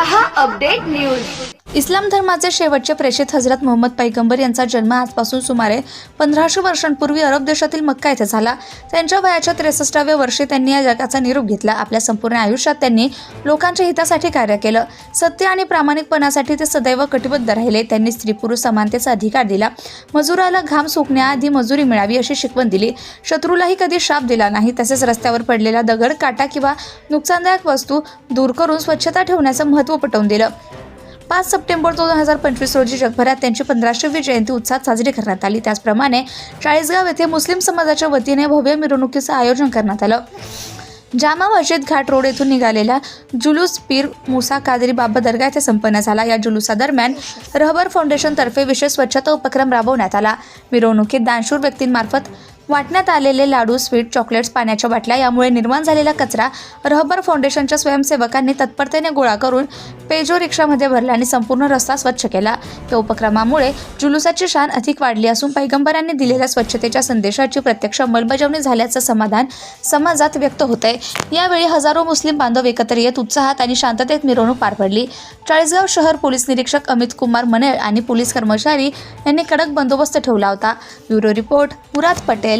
रहा update news इस्लाम धर्माचे शेवटचे प्रेषित हजरत मोहम्मद पैगंबर यांचा जन्म आजपासून सुमारे पंधराशे वर्षांपूर्वी अरब देशातील मक्का येथे झाला. त्यांच्या वयाच्या त्रेसष्टाव्या वर्षी त्यांनी या जगाचा निरोप घेतला. आपल्या संपूर्ण आयुष्यात त्यांनी लोकांच्या हितासाठी कार्य केलं. सत्य आणि प्रामाणिकपणासाठी ते सदैव कटिबद्ध राहिले. त्यांनी स्त्री पुरुष समानतेचा अधिकार दिला. मजुराला घाम सुकण्याआधी मजुरी मिळावी अशी शिकवण दिली. शत्रूलाही कधी शाप दिला नाही. तसेच रस्त्यावर पडलेला दगड काटा किंवा नुकसानदायक वस्तू दूर करून स्वच्छता ठेवण्याचं महत्त्व पटवून दिलं. पाच सप्टेंबर दोन हजार पंचवीस रोजी जगभरात त्यांची पंधराशेवी जयंती उत्साहात साजरी करण्यात आली. त्याचप्रमाणे चाळीसगाव येथे मुस्लिम समाजाच्या वतीने भव्य मिरवणुकीचं आयोजन करण्यात आलं. जामा मस्जिद घाट रोड येथून निघालेला जुलूस पीर मुसा कादरी बाबा दर्गा येथे संपन्न झाला. या जुलुसादरम्यान रहबर फाउंडेशनतर्फे विशेष स्वच्छता उपक्रम राबवण्यात आला. मिरवणुकीत दानशूर व्यक्तींमार्फत वाटण्यात आलेले लाडू स्वीट चॉकलेट्स पाण्याच्या बाटल्या यामुळे निर्माण झालेला कचरा रहबर फाउंडेशनच्या स्वयंसेवकांनी तत्परतेने गोळा करून पेजो रिक्षामध्ये भरला आणि संपूर्ण रस्ता स्वच्छ केला. या उपक्रमामुळे जुलुसाची शान अधिक वाढली असून पैगंबरांनी दिलेल्या स्वच्छतेच्या संदेशाची प्रत्यक्ष अंमलबजावणी झाल्याचं समाधान समाजात व्यक्त होत आहे यावेळी हजारो मुस्लिम बांधव एकत्र येत उत्साहात आणि शांततेत मिरवणूक पार पडली. चाळीसगाव शहर पोलीस निरीक्षक अमित कुमार मनेळ आणि पोलीस कर्मचारी यांनी कडक बंदोबस्त ठेवला होता. Bureau report Murad Patel.